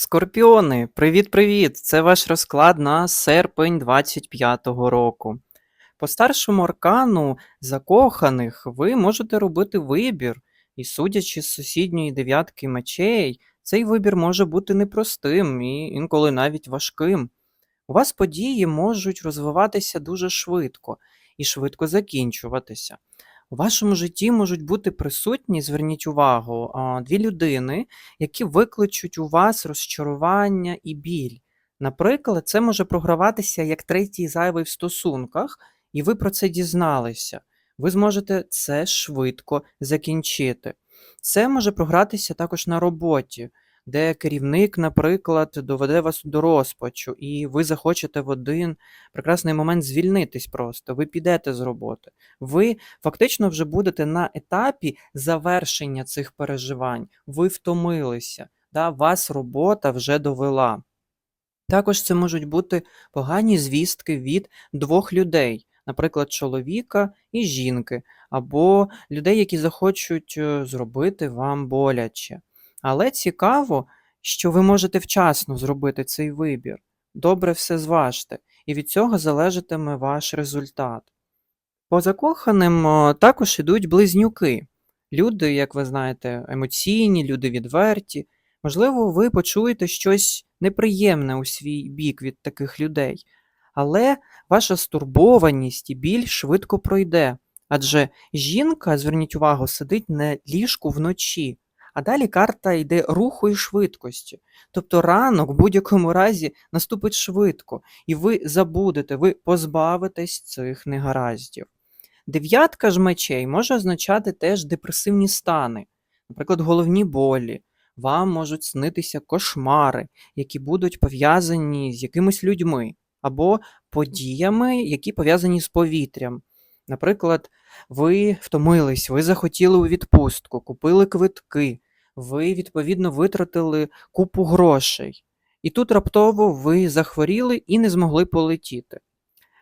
Скорпіони, привіт-привіт! Це ваш розклад на серпень 25-го року. По старшому аркану закоханих ви можете робити вибір, і судячи з сусідньої дев'ятки мечей, цей вибір може бути непростим і інколи навіть важким. У вас події можуть розвиватися дуже швидко і швидко закінчуватися. У вашому житті можуть бути присутні, зверніть увагу, дві людини, які викличуть у вас розчарування і біль. Наприклад, це може програватися як третій зайвий в стосунках, і ви про це дізналися. Ви зможете це швидко закінчити. Це може програтися також на роботі, де керівник, наприклад, доведе вас до розпачу, і ви захочете в один прекрасний момент звільнитись просто. Ви підете з роботи. Ви фактично вже будете на етапі завершення цих переживань. Ви втомилися, да? вас робота вже довела. Також це можуть бути погані звістки від двох людей, наприклад, чоловіка і жінки, або людей, які захочуть е, зробити вам боляче. Але цікаво, що ви можете вчасно зробити цей вибір. Добре все зважте, і від цього залежатиме ваш результат. По закоханим також ідуть близнюки. Люди, як ви знаєте, емоційні, люди відверті. Можливо, ви почуєте щось неприємне у свій бік від таких людей, але ваша стурбованість і біль швидко пройде. Адже жінка, зверніть увагу, сидить на ліжку вночі, а далі карта йде руху і швидкості. Тобто ранок в будь-якому разі наступить швидко, і ви забудете, ви позбавитесь цих негараздів. Дев'ятка ж мечей може означати теж депресивні стани, наприклад, головні болі. Вам можуть снитися кошмари, які будуть пов'язані з якимись людьми або подіями, які пов'язані з повітрям. Наприклад, ви втомились, ви захотіли у відпустку, купили квитки, ви, відповідно, витратили купу грошей. І тут раптово ви захворіли і не змогли полетіти.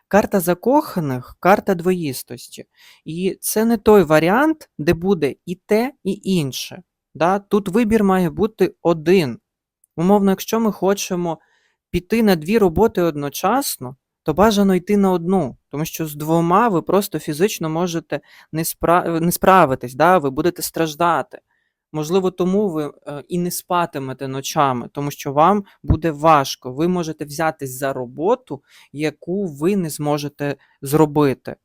Карта закоханих карта двоїстості. І це не той варіант, де буде і те, і інше. Да? Тут вибір має бути один. Умовно, якщо ми хочемо піти на дві роботи одночасно, то бажано йти на одну, тому що з двома ви просто фізично можете не, спра... не справитись, да? ви будете страждати. Можливо, тому ви е, і не спатимете ночами, тому що вам буде важко. Ви можете взятись за роботу, яку ви не зможете зробити.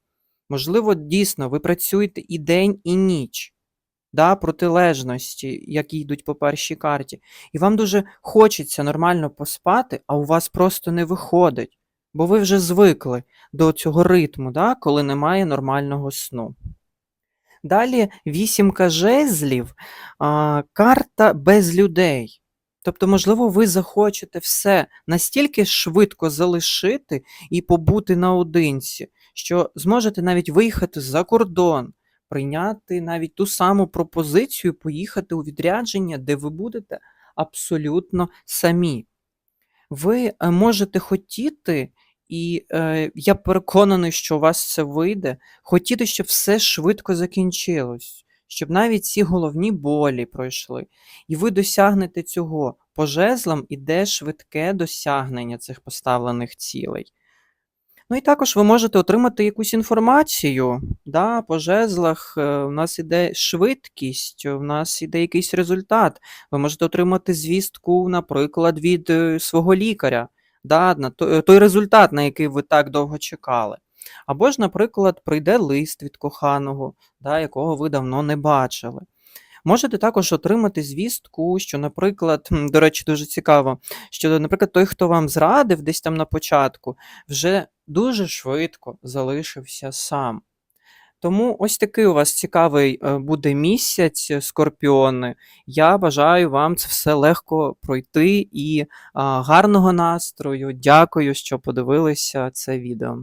Можливо, дійсно, ви працюєте і день, і ніч, да, протилежності, які йдуть по першій карті. І вам дуже хочеться нормально поспати, а у вас просто не виходить, бо ви вже звикли до цього ритму, да, коли немає нормального сну. Далі вісімка жезлів, а, карта без людей. Тобто, можливо, ви захочете все настільки швидко залишити і побути наодинці, що зможете навіть виїхати за кордон, прийняти навіть ту саму пропозицію, поїхати у відрядження, де ви будете абсолютно самі. Ви е, можете хотіти і е, я переконаний, що у вас це вийде. Хотіти, щоб все швидко закінчилось, щоб навіть ці головні болі пройшли. І ви досягнете цього. По жезлам іде швидке досягнення цих поставлених цілей. Ну і також ви можете отримати якусь інформацію. Да, По жезлах е, у нас іде швидкість, у нас іде якийсь результат. Ви можете отримати звістку, наприклад, від е, свого лікаря да, на той, той результат, на який ви так довго чекали. Або ж, наприклад, прийде лист від коханого, да, якого ви давно не бачили. Можете також отримати звістку, що, наприклад, до речі, дуже цікаво, що, наприклад, той, хто вам зрадив десь там на початку, вже дуже швидко залишився сам. Тому ось такий у вас цікавий е, буде місяць, е, скорпіони. Я бажаю вам це все легко пройти і гарного настрою. Дякую, що подивилися це відео.